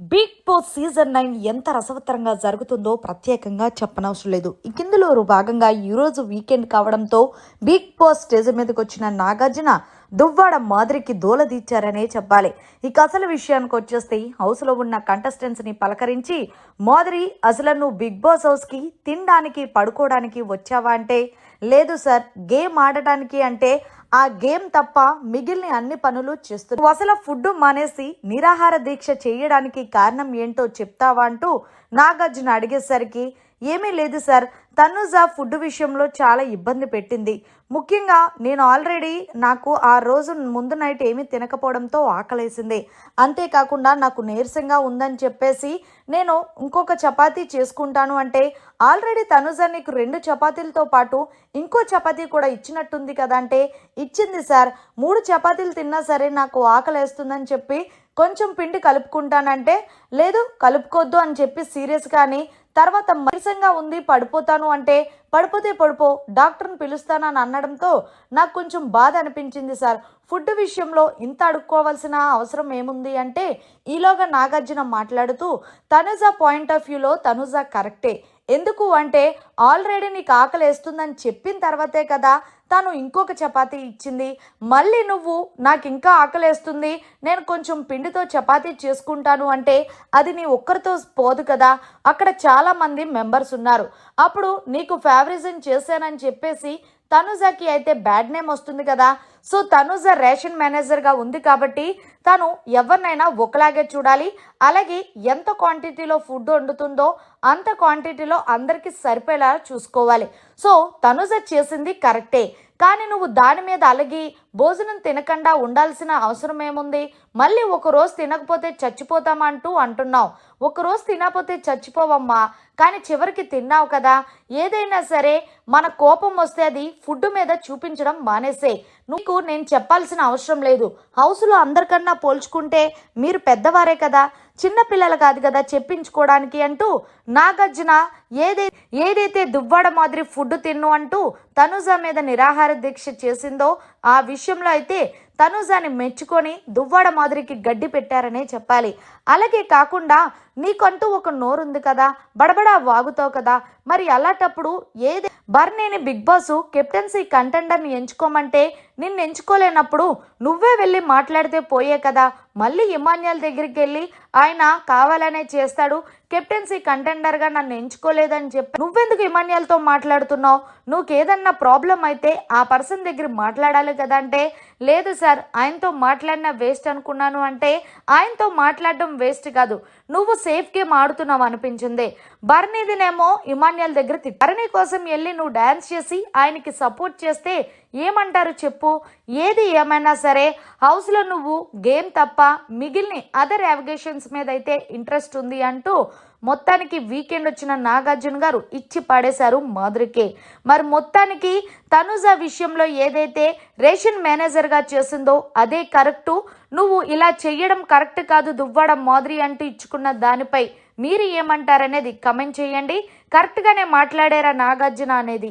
Big boss season nine ఎంత రసవత్తరంగా జరుగుతుందో ప్రత్యేకంగా చెప్పనవసరం లేదు. ఇందులో కిందలో భాగంగా ఈరోజు వీకెండ్ కావడంతో బిగ్ బాస్ స్టేజ్ మీదకి వచ్చిన నాగార్జున దువ్వాడ మాదిరికి దూలదీచ్చారనే చెప్పాలి. ఇక అసలు విషయానికి వచ్చేస్తే హౌస్లో ఉన్న కంటెస్టెంట్స్ని పలకరించి మాదిరి అసలు నువ్వు బిగ్ బాస్ హౌస్కి తినడానికి పడుకోవడానికి వచ్చావా అంటే లేదు సార్ గేమ్ ఆడటానికి అంటే ఆ గేమ్ తప్ప మిగిలిన అన్ని పనులు చేస్తున్నారు. అసలు ఫుడ్ మానేసి నిరాహార దీక్ష చేయడానికి కారణం ఏంటో చెప్తావా అంటూ నాగార్జున అడిగేసరికి ఏమీ లేదు సార్. తనుజ ఫుడ్ విషయంలో చాలా ఇబ్బంది పెట్టింది. ముఖ్యంగా నేను ఆల్రెడీ నాకు ఆ రోజు ముందు నైట్ ఏమీ తినకపోవడంతో ఆకలేసింది. అంతేకాకుండా నాకు నీరసంగా ఉందని చెప్పేసి నేను ఇంకొక చపాతీ చేసుకుంటాను అంటే ఆల్రెడీ తనుజ నీకు రెండు చపాతీలతో పాటు ఇంకో చపాతీ కూడా ఇచ్చినట్టుంది కదా అంటే ఇచ్చింది సార్. మూడు చపాతీలు తిన్నా సరే నాకు ఆకలేస్తుందని చెప్పి కొంచెం పిండి కలుపుకుంటానంటే లేదు కలుపుకోవద్దు అని చెప్పి సీరియస్ కానీ తర్వాత మరిసంగా ఉంది పడిపోతాను అంటే పడిపోతే పడిపో డాక్టర్ని పిలుస్తానని అనడంతో నాకు కొంచెం బాధ అనిపించింది సార్. ఫుడ్ విషయంలో ఇంత అడుక్కోవాల్సిన అవసరం ఏముంది అంటే ఈలోగా నాగార్జున మాట్లాడుతూ తనుజ పాయింట్ ఆఫ్ వ్యూలో తనుజ కరెక్టే ఎందుకు అంటే ఆల్రెడీ నీకు ఆకలి వేస్తుందని చెప్పిన తర్వాతే కదా తను ఇంకొక చపాతీ ఇచ్చింది. మళ్ళీ నువ్వు నాకు ఇంకా ఆకలేస్తుంది నేను కొంచెం పిండితో చపాతీ చేసుకుంటాను అంటే అది నీ ఒక్కరితో పోదు కదా. అక్కడ చాలామంది మెంబర్స్ ఉన్నారు. అప్పుడు నీకు ఫ్యా ఫేవరిజం చేశానని చెప్పేసి తనుజకి అయితే బ్యాడ్ నేమ్ వస్తుంది కదా. సో తనుజ రేషన్ మేనేజర్గా ఉంది కాబట్టి తను ఎవరినైనా ఒకలాగే చూడాలి. అలాగే ఎంత క్వాంటిటీలో ఫుడ్ వండుతుందో అంత క్వాంటిటీలో అందరికీ సరిపోయేలా చూసుకోవాలి. సో తనుజ చేసింది కరెక్టే కానీ నువ్వు దాని మీద అలగి భోజనం తినకుండా ఉండాల్సిన అవసరం ఏముంది మళ్ళీ ఒక రోజు తినకపోతే చచ్చిపోతామంటూ అంటున్నావు. ఒక రోజు తినకపోతే చచ్చిపోవమ్మా. కానీ చివరికి తిన్నావు కదా. ఏదైనా సరే మన కోపం వస్తే అది ఫుడ్ మీద చూపించడం మానేసే నీకు నేను చెప్పాల్సిన అవసరం లేదు. హౌస్లో అందరికన్నా పోల్చుకుంటే మీరు పెద్దవారే కదా. చిన్న పిల్లలు కాదు కదా చెప్పించుకోవడానికి అంటూ నాగార్జున ఏదై ఏదైతే దువ్వాడ మాదిరి ఫుడ్ తిన్ను అంటూ తనుజ మీద నిరాహార దీక్ష చేసిందో ఆ విషయంలో అయితే తనుజాని మెచ్చుకొని దువ్వాడ మాదిరికి గడ్డి పెట్టారనే చెప్పాలి. అలాగే కాకుండా నీకంటూ ఒక నోరుంది కదా. బడబడా వాగుతావు కదా. మరి అలాంటప్పుడు ఏది బర్నేని బిగ్ బాస్ కెప్టెన్సీ కంటెండర్ని ఎంచుకోమంటే నిన్ను ఎంచుకోలేనప్పుడు నువ్వే వెళ్ళి మాట్లాడితే పోయే కదా. మళ్ళీ ఇమాన్యాల్ దగ్గరికి వెళ్ళి ఆయన కావాలనే చేస్తాడు. కెప్టెన్సీ కంటెండర్గా నన్ను ఎంచుకోలేదని చెప్పి నువ్వెందుకు ఇమాన్యాల్తో మాట్లాడుతున్నావు? నువ్వు ఏదన్నా ప్రాబ్లం అయితే ఆ పర్సన్ దగ్గర మాట్లాడాలి కదా అంటే లేదు సార్ ఆయనతో మాట్లాడిన వేస్ట్ అనుకున్నాను అంటే ఆయనతో మాట్లాడడం వేస్ట్ కాదు. నువ్వు సేఫ్ గేమ్ ఆడుతున్నావు అనిపించింది. బర్నీదినేమో ఇమాన్యాల్ దగ్గర తిట్టి బర్నీ కోసం వెళ్ళి నువ్వు డ్యాన్స్ చేసి ఆయనకి సపోర్ట్ చేస్తే ఏమంటారు చెప్పు? ఏది ఏమైనా సరే హౌస్లో నువ్వు గేమ్ తప్ప మిగిలిన అదర్ యావిగేషన్స్ మీద అయితే ఇంట్రెస్ట్ ఉంది అంటూ మొత్తానికి వీకెండ్ వచ్చిన నాగార్జున గారు ఇచ్చి పాడేశారు మాధురికే. మరి మొత్తానికి తనుజ విషయంలో ఏదైతే రేషన్ మేనేజర్గా చేసిందో అదే కరెక్టు నువ్వు ఇలా చెయ్యడం కరెక్ట్ కాదు దువ్వడం మాధురి అంటూ ఇచ్చుకున్న దానిపై మీరు ఏమంటారనేది కమెంట్ చేయండి. కరెక్ట్గానే మాట్లాడారా నాగార్జున అనేది?